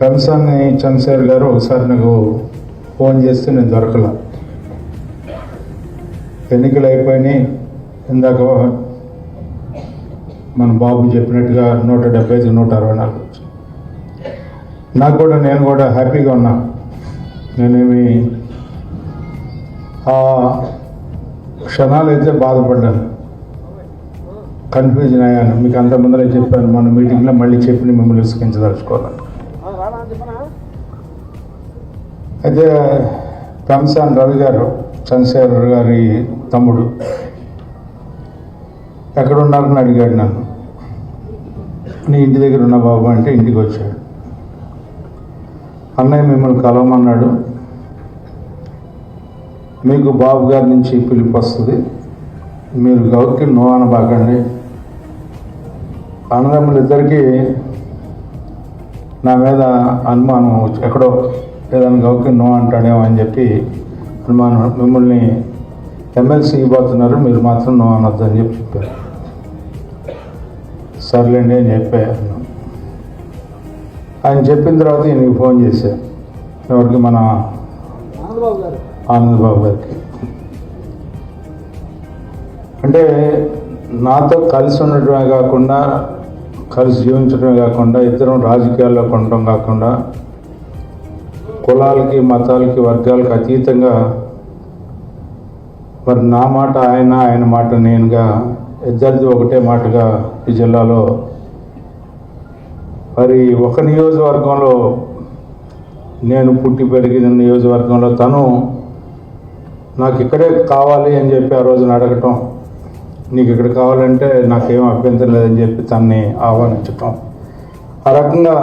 కంసాన్ని చంద్రశేఖర్ గారు ఒకసారి నాకు ఫోన్ చేస్తే నేను దొరకల. ఎన్నికలు అయిపోయినాయి. ఇందాక మన బాబు చెప్పినట్టుగా నూట డెబ్బై ఐదు నూట అరవై నాలుగు నాకు కూడా నేను కూడా హ్యాపీగా ఉన్నా. నేనేమి ఆ క్షణాలు అయితే బాధపడ్డాను. కన్ఫ్యూజన్ అయ్యాను. మీకు అంత ముందరే చెప్పాను. మన మీటింగ్లో మళ్ళీ చెప్పి మిమ్మల్ని విసిగించదలుచుకోవాలని అయితే కంసాన్ రవి గారు చంద్రశేఖర్ గారి తమ్ముడు ఎక్కడ ఉన్నారని అడిగాడు నన్ను. నీ ఇంటి దగ్గర ఉన్న బాబు అంటే ఇంటికి వచ్చాడు. అన్నయ్య మిమ్మల్ని కలవమన్నాడు. మీకు బాబు గారి నుంచి పిలుపు వస్తుంది. మీరు గౌరికి నో అనబాకండి అన్నదమ్ములిద్దరికీ నా మీద అనుమానం ఎక్కడో ఏదైనా గౌకి నో అంటాడేమో అని చెప్పి అనుమానం మిమ్మల్ని ఎమ్మెల్సీ ఇవ్వబోతున్నారు మీరు మాత్రం నో అనొద్దు అని చెప్పి చెప్పారు. సర్లేండి అని చెప్పాను ఆయన చెప్పిన తర్వాత ఈయనకి ఫోన్ చేశాను ఎవరికి? మన ఆనందబాబు గారు. ఆనంద్ బాబు గారికి. అంటే నాతో కలిసి ఉండటమే కాకుండా కలిసి జీవించడమే కాకుండా ఇద్దరం రాజకీయాల్లో ఉండటం కాకుండా కులాలకి మతాలకి వర్గాలకి అతీతంగా మరి నా మాట ఆయన ఆయన మాట నేనుగా ఇద్దరిది ఒకటే మాటగా ఈ జిల్లాలో మరి ఒక నియోజకవర్గంలో నేను పుట్టి పెరిగిన నియోజకవర్గంలో తను నాకు ఇక్కడే కావాలి అని చెప్పి ఆ రోజున అడగటం నీకు ఇక్కడ కావాలంటే నాకేం అభ్యంతరం లేదని చెప్పి తన్ని ఆహ్వానించటం. ఆ రకంగా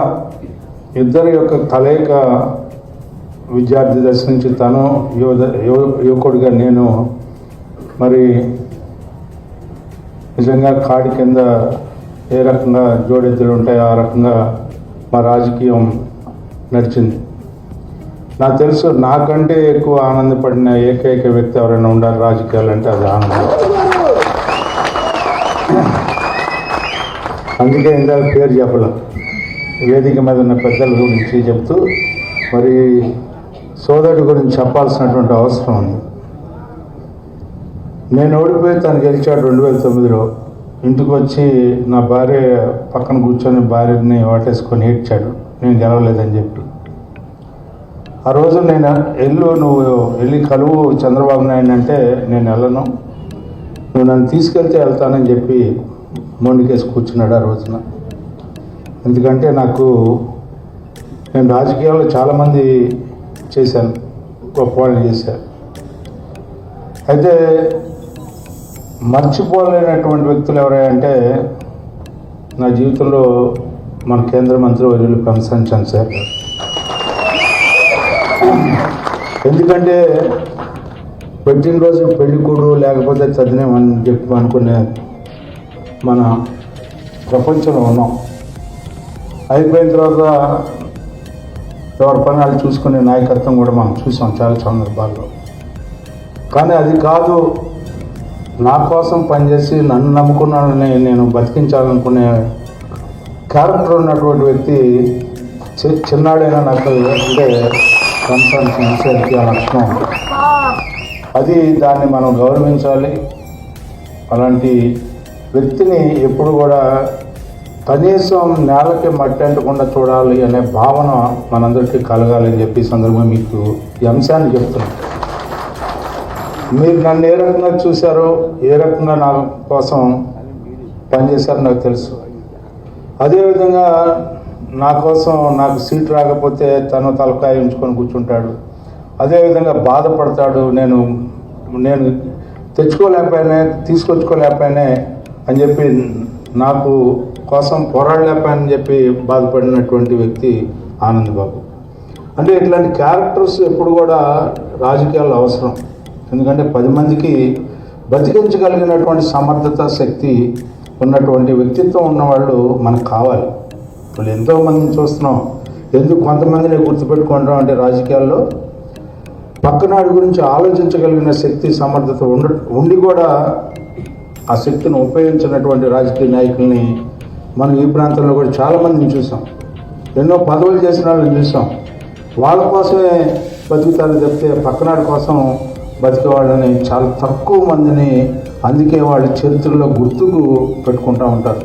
ఇద్దరి యొక్క కలయిక విద్యార్థి దశ నుంచి తను యువ యువ యువకుడిగా నేను మరి నిజంగా కాడి కింద ఏ రకంగా జోడెద్దులు ఉంటాయో ఆ రకంగా మా రాజకీయం నడిచింది. నాకు తెలుసు నాకంటే ఎక్కువ ఆనందపడిన ఏకైక వ్యక్తి ఎవరైనా ఉండాలి రాజకీయాలు అంటే అది ఆనందం. అందుకే ఇందాక పేరు చెప్పలేదు. వేదిక మీద ఉన్న పెద్దల గురించి చెప్తూ మరి సోదరుడి గురించి చెప్పాల్సినటువంటి అవసరం ఉంది. నేను ఓడిపోయి తను గెలిచాడు రెండు వేల తొమ్మిదిలో. ఇంటికి వచ్చి నా భార్య పక్కన కూర్చొని భార్యని వాటేసుకొని ఏడ్చాడు. నేను గెలవలేదని చెప్పి. ఆ రోజు నేను ఎల్లు నువ్వు వెళ్ళి కలువు చంద్రబాబు నాయుడు అంటే నేను వెళ్ళను. నువ్వు నన్ను తీసుకెళ్తే వెళ్తానని చెప్పి మొండికేసి కూర్చున్నాడు ఆ రోజున. ఎందుకంటే నాకు నేను రాజకీయాల్లో చాలామంది చేశాను గొప్ప వాళ్ళు చేశారు అయితే మర్చిపోలేనటువంటి వ్యక్తులు ఎవరంటే నా జీవితంలో మన కేంద్ర మంత్రి వర్యులు కనసరించాను సార్ ఎందుకంటే ఎందుకంటే పుట్టినరోజు పెళ్ళికూడు లేకపోతే చదివేమని చెప్పి అనుకునే మన ప్రపంచంలో ఉన్నాం. అయిపోయిన తర్వాత ఎవరి పని వాళ్ళు చూసుకునే నాయకత్వం కూడా మనం చూసాం చాలా సందర్భాల్లో. కానీ అది కాదు నా కోసం పనిచేసి నన్ను నమ్ముకున్నానని నేను బతికించాలనుకునే క్యారెక్టర్ ఉన్నటువంటి వ్యక్తి చి- చిన్నాడైనా నాకు అంటే కన్సర్న్ సిన్సియర్కి ఆ లక్షణం. అది దాన్ని మనం గౌరవించాలి. అలాంటి వ్యక్తిని ఎప్పుడు కూడా కనీసం నేలకి మట్టి అంటకుండా చూడాలి అనే భావన మనందరికీ కలగాలి అని చెప్పి సందర్భంగా మీకు ఈ అంశాన్ని చెప్తున్నాను. మీరు నన్ను ఏ రకంగా చూశారో ఏ రకంగా నా కోసం పనిచేశారో నాకు తెలుసు. అదేవిధంగా నా కోసం నాకు సీట్ రాకపోతే తను తలకాయ ఉంచుకొని కూర్చుంటాడు. అదేవిధంగా బాధపడతాడు నేను నేను తెచ్చుకోలేకపోయినా తీసుకొచ్చుకోలేకపోయినా అని చెప్పి నాకు కోసం పోరాడలేకపోయానని చెప్పి బాధపడినటువంటి వ్యక్తి ఆనంద్ బాబు. అంటే ఇట్లాంటి క్యారెక్టర్స్ ఎప్పుడు కూడా రాజకీయాల్లో అవసరం. ఎందుకంటే పది మందికి బతికించగలిగినటువంటి సమర్థత శక్తి ఉన్నటువంటి వ్యక్తిత్వం ఉన్నవాళ్ళు మనకు కావాలి. వాళ్ళు ఎంతో మందిని చూస్తున్నాం. ఎందుకు కొంతమందిని గుర్తుపెట్టుకుంటాం అంటే రాజకీయాల్లో? పక్కనాడి గురించి ఆలోచించగలిగిన శక్తి సమర్థత ఉండ ఉండి కూడా ఆ శక్తిని ఉపయోగించినటువంటి రాజకీయ నాయకుల్ని మనం ఈ ప్రాంతంలో కూడా చాలామందిని చూసాం. ఎన్నో పదవులు చేసిన వాళ్ళని చూసాం. వాళ్ళ కోసమే బతుకుతారు చెప్తే పక్కనాడి కోసం బతికే వాళ్ళని చాలా తక్కువ మందిని అందుకే వాళ్ళ చరిత్రలో గుర్తుకు పెట్టుకుంటూ ఉంటారు.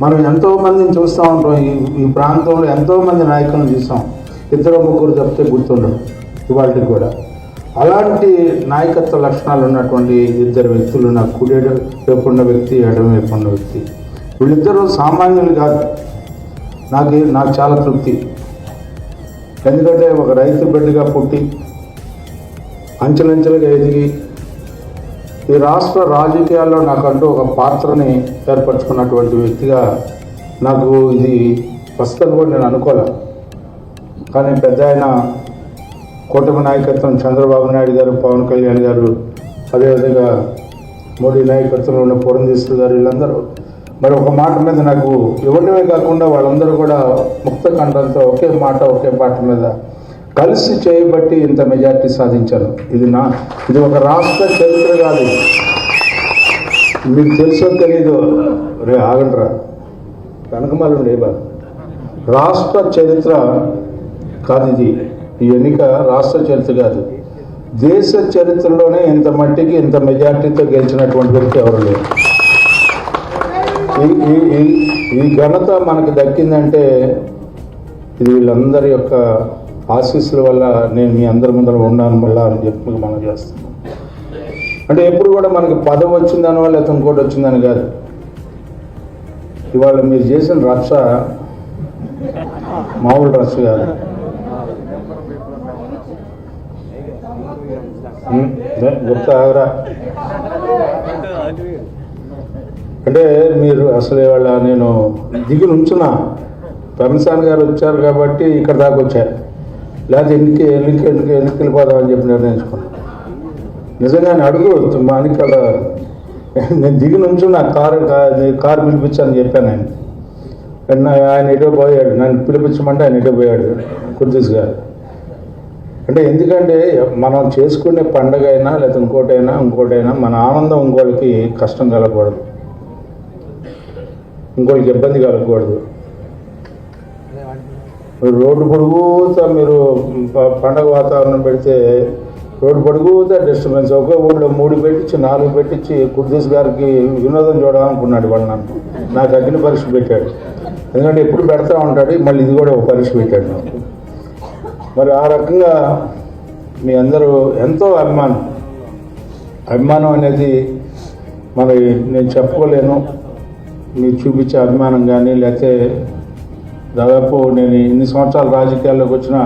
మనం ఎంతోమందిని చూస్తూ ఉంటాం. ఈ ఈ ప్రాంతంలో ఎంతో మంది నాయకులను చూసాం. ఇద్దరు ముగ్గురు చెప్తే గుర్తుండరు ఇవాళకి కూడా. అలాంటి నాయకత్వ లక్షణాలు ఉన్నటువంటి ఇద్దరు వ్యక్తులు నాకు కుడి వైపు వ్యక్తి ఎడమ వైపు ఉన్న వ్యక్తి. వీళ్ళిద్దరూ సామాన్యులు కాదు. నాకు నాకు చాలా తృప్తి. ఎందుకంటే ఒక రైతు బిడ్డగా పుట్టి అంచెలంచెలుగా ఎదిగి ఈ రాష్ట్ర రాజకీయాల్లో నాకంటూ ఒక పాత్రని ఏర్పరచుకున్నటువంటి వ్యక్తిగా నాకు ఇది ప్రస్తుతం కూడా నేను అనుకోలే కానీ పెద్ద ఆయన కూటమి నాయకత్వం చంద్రబాబు నాయుడు గారు పవన్ కళ్యాణ్ గారు అదేవిధంగా మోడీ నాయకత్వంలో ఉన్న పురంధేశ్వరి గారు వీళ్ళందరూ మరి ఒక మాట మీద నాకు ఇవ్వడమే కాకుండా వాళ్ళందరూ కూడా ముక్త కంఠంతో ఒకే మాట ఒకే మాట మీద కలిసి చేయబట్టి ఇంత మెజార్టీ సాధించాను. ఇది నా ఇది ఒక రాష్ట్ర చరిత్ర కాదు మీకు తెలుసో తెలీదు? రే ఆగండ్రా. వెనకమాలు లేబా రాష్ట్ర చరిత్ర కాదు ఇది. ఈ ఎన్నిక రాష్ట్ర చరిత్ర కాదు. దేశ చరిత్రలోనే ఇంత మట్టికి ఇంత మెజార్టీతో గెలిచినటువంటి వ్యక్తి ఎవరు లేరు. ఈ- ఈ- ఈ- ఘనత మనకు దక్కిందంటే ఇది వీళ్ళందరి యొక్క ఆశీస్సుల వల్ల నేను మీ అందరి ముందర ఉన్నాను మళ్ళా అని చెప్పి మనం చేస్తున్నాం అంటే ఎప్పుడు కూడా మనకి పదవి వచ్చిందని వల్ల ఇంకోటి వచ్చిందని కాదు. ఇవాళ మీరు చేసిన రక్ష మామూలు రక్ష కాదు. ఉం, గుప్తా ఆగరా? అంటే మీరు అసలు ఇవాళ నేను దిగి నుంచున్నా పెమసాన్ గారు వచ్చారు కాబట్టి ఇక్కడ దాకా వచ్చారు లేకపోతే ఎన్నిక ఎన్నిక ఎన్నిక ఎన్నిక వెళ్ళిపోదామని చెప్పి నిర్ణయించుకున్నాను నిజంగా అడుగు మా అనికల నేను దిగి నుంచున్నా కారు కారు పిలిపించని చెప్పాను ఆయన. ఆయన ఆయన ఎటో పోయాడు నన్ను పిలిపించమంటే ఆయన ఎటో పోయాడు కుర్దీస్ గారు అంటే ఎందుకంటే మనం చేసుకునే పండగ అయినా లేకపోతే ఇంకోటైనా ఇంకోటైనా మన ఆనందం ఇంకోళ్ళకి కష్టం కలగకూడదు. ఇంకోటికి ఇబ్బంది కలగకూడదు. రోడ్డు పొడుగుతా మీరు పండగ వాతావరణం పెడితే రోడ్డు పొడుగుతా డిస్టర్బెన్స్. ఒకే ఊళ్ళో మూడు పెట్టించి నాలుగు పెట్టించి కుర్దీస్ గారికి వినోదం చూడాలనుకున్నాడు వాళ్ళు నన్ను. నాకు అగ్ని పరీక్ష పెట్టాడు. ఎందుకంటే ఎప్పుడు పెడతా ఉంటాడు మళ్ళీ ఇది కూడా ఒక పరీక్ష పెట్టాడు నాకు మరి ఆ రకంగా మీ అందరూ ఎంతో అభిమానం. అభిమానం అనేది మరి నేను చెప్పుకోలేను. మీరు చూపించే అభిమానం కానీ లేకపోతే దాదాపు నేను ఇన్ని సంవత్సరాలు రాజకీయాల్లోకి వచ్చిన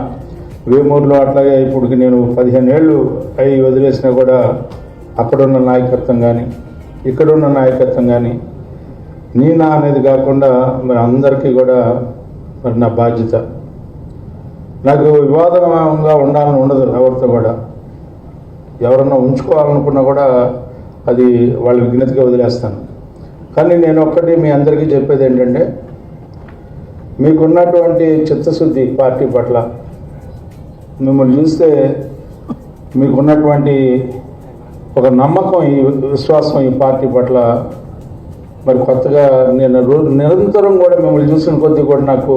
వేమూరులో అట్లాగే ఇప్పుడు నేను పదిహేను ఏళ్ళు అయి వదిలేసినా కూడా అక్కడున్న నాయకత్వం కానీ ఇక్కడున్న నాయకత్వం కానీ నీ నా అనేది కాకుండా మరి అందరికీ కూడా మరి నా బాధ్యత. నాకు వివాదంగా ఉండాలని ఉండదు ఎవరితో కూడా. ఎవరన్నా ఉంచుకోవాలనుకున్నా కూడా అది వాళ్ళ విజ్ఞతగా వదిలేస్తాను. కానీ నేను ఒక్కటి మీ అందరికీ చెప్పేది ఏంటంటే మీకున్నటువంటి చిత్తశుద్ధి పార్టీ పట్ల మిమ్మల్ని చూస్తే మీకున్నటువంటి ఒక నమ్మకం ఈ విశ్వాసం ఈ పార్టీ పట్ల మరి కొత్తగా నేను నిరంతరం కూడా మిమ్మల్ని చూసిన కొద్దీ కూడా నాకు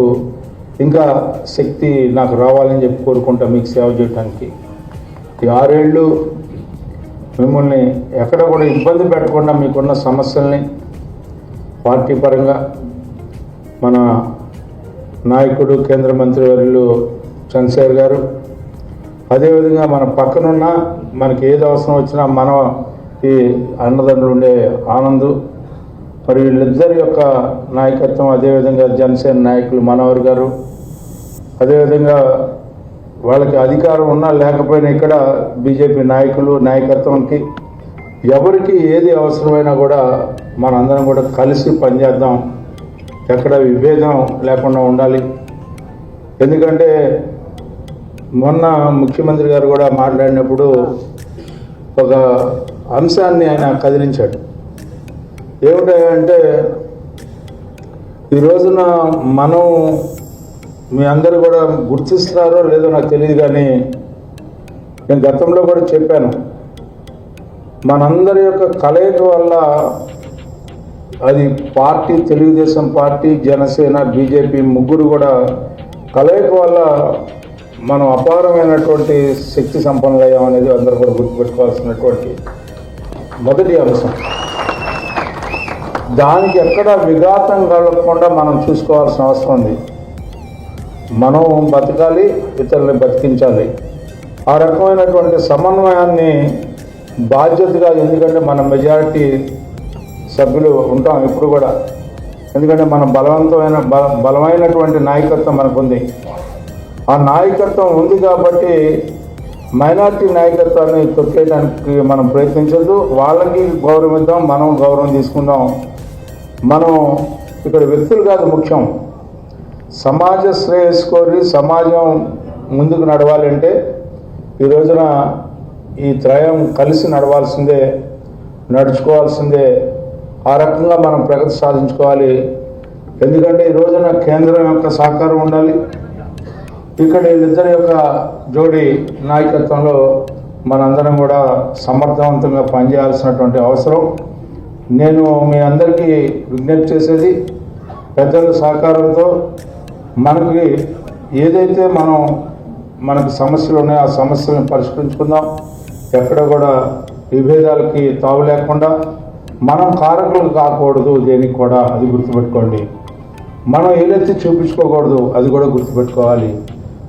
ఇంకా శక్తి నాకు రావాలని చెప్పి కోరుకుంటా మీకు సేవ చేయడానికి ఈ ఆరేళ్ళు మిమ్మల్ని ఎక్కడ కూడా ఇబ్బంది పెట్టకుండా మీకున్న సమస్యల్ని పార్టీ పరంగా మన నాయకుడు కేంద్ర మంత్రి వర్యులు చంద్రశేఖర్ గారు. అదేవిధంగా మన పక్కనున్న మనకి ఏది అవసరం వచ్చినా మన ఈ అన్నదండ్రులు ఉండే ఆనందు మరి వీళ్ళిద్దరి యొక్క నాయకత్వం అదేవిధంగా జనసేన నాయకులు మనోహర్ గారు. అదేవిధంగా వాళ్ళకి అధికారం ఉన్నా లేకపోయినా ఇక్కడ బీజేపీ నాయకులు నాయకత్వానికి ఎవరికి ఏది అవసరమైనా కూడా మనందరం కూడా కలిసి పనిచేద్దాం. ఎక్కడ విభేదం లేకుండా ఉండాలి. ఎందుకంటే మొన్న ముఖ్యమంత్రి గారు కూడా మాట్లాడినప్పుడు ఒక అంశాన్ని ఆయన కదిలించాడు. ఏమిటంటే ఈ రోజున మనం మీ అందరూ కూడా గుర్తిస్తున్నారో లేదో నాకు తెలియదు కానీ నేను గతంలో కూడా చెప్పాను. మనందరి యొక్క కలయిక వల్ల అది party Telugu Desam party Janasena BJP ముగ్గురు కూడా కలయిక వల్ల మనం అపారమైనటువంటి శక్తి సంపన్నులయ్యాం అనేది అందరూ కూడా గుర్తుపెట్టుకోవాల్సినటువంటి మొదటి అంశం. దానికి ఎక్కడ విఘాతం కలగకుండా మనం చూసుకోవాల్సిన అవసరం ఉంది. మనం బతకాలి ఇతరుల్ని బతికించాలి. ఆ రకమైనటువంటి సమన్వయాన్ని బాధ్యతగా ఎందుకంటే మన మెజారిటీ సభ్యులు ఉంటాం ఇప్పుడు కూడా. ఎందుకంటే మన బలవంతమైన బల బలమైనటువంటి నాయకత్వం మనకుంది ఆ నాయకత్వం ఉంది కాబట్టి మైనార్టీ నాయకత్వాన్ని తొక్కేయడానికి మనం ప్రయత్నించద్దు. వాళ్ళకి గౌరవం ఇద్దాం మనం గౌరవం తీసుకుందాం. మనం ఇక్కడ వ్యక్తులు కాదు ముఖ్యం. సమాజ శ్రేయస్ కోరి సమాజం ముందుకు నడవాలంటే ఈ రోజున ఈ త్రయం కలిసి నడవాల్సిందే నడుచుకోవాల్సిందే. ఆ రకంగా మనం ప్రగతి సాధించుకోవాలి. ఎందుకంటే ఈ రోజున కేంద్రం యొక్క సహకారం ఉండాలి. ఇక్కడ వీళ్ళిద్దరి యొక్క జోడి నాయకత్వంలో మనందరం కూడా సమర్థవంతంగా పనిచేయాల్సినటువంటి అవసరం. నేను మీ అందరికీ విజ్ఞప్తి చేసేది పెద్దల సహకారంతో మనకి ఏదైతే మనం మనకు సమస్యలు ఉన్నాయో ఆ సమస్యలను పరిష్కరించుకుందాం. ఎక్కడ కూడా విభేదాలకి తావు లేకుండా మనం కారకులు కాకూడదు దేనికి కూడా అది గుర్తుపెట్టుకోండి. మనం ఏదైతే చూపించుకోకూడదు అది కూడా గుర్తుపెట్టుకోవాలి.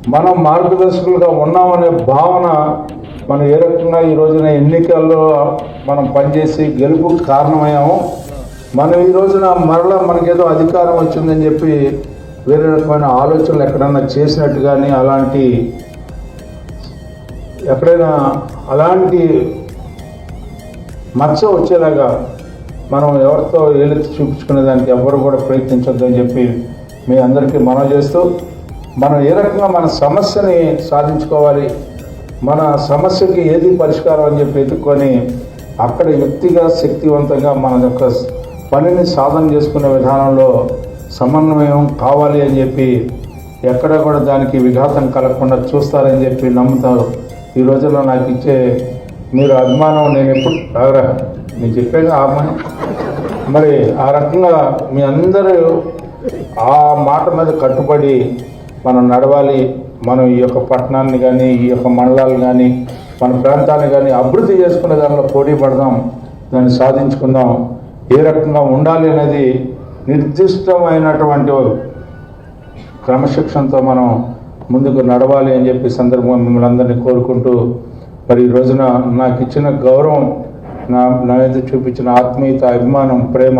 మనం మార్గదర్శకులుగా ఉన్నామనే భావన మనం ఏ రకంగా ఈ రోజున ఎన్నికల్లో మనం పనిచేసి గెలుపుకు కారణమయ్యాము మనం ఈ రోజున మరలా మనకేదో అధికారం వచ్చిందని చెప్పి వేరే రకమైన ఆలోచనలు ఎక్కడన్నా చేసినట్టు కానీ అలాంటి ఎక్కడైనా అలాంటి మచ్చ వచ్చేలాగా మనం ఎవరితో ఏలెత్తి చూపించుకునే దానికి ఎవరు కూడా ప్రయత్నించొద్దు అని చెప్పి మీ అందరికీ మనం చేస్తూ మనం ఏ రకంగా మన సమస్యని సాధించుకోవాలి మన సమస్యకి ఏది పరిష్కారం అని చెప్పి ఎత్తుక్కొని అక్కడ యుక్తిగా శక్తివంతంగా మన యొక్క పనిని సాధన చేసుకునే విధానంలో సమన్వయం కావాలి అని చెప్పి ఎక్కడ కూడా దానికి విఘాతం కలగకుండా చూస్తారని చెప్పి నమ్ముతారు. ఈ రోజుల్లో నాకు ఇచ్చే మీరు అభిమానం నేను ఎప్పుడు నేను చెప్పేది ఆ మరి ఆ రకంగా మీ అందరూ ఆ మాట మీద కట్టుబడి మనం నడవాలి. మనం ఈ యొక్క పట్టణాన్ని కానీ ఈ యొక్క మండలాలు కానీ మన ప్రాంతాన్ని కానీ అభివృద్ధి చేసుకునే దానిలో పోటీ పడదాం. దాన్ని సాధించుకుందాం. ఏ రకంగా ఉండాలి అనేది నిర్దిష్టమైనటువంటి క్రమశిక్షణతో మనం ముందుకు నడవాలి అని చెప్పి సందర్భంగా మిమ్మల్ని అందరినీ కోరుకుంటూ మరి ఈ రోజున నాకు ఇచ్చిన గౌరవం నా మీద చూపించిన ఆత్మీయత అభిమానం ప్రేమ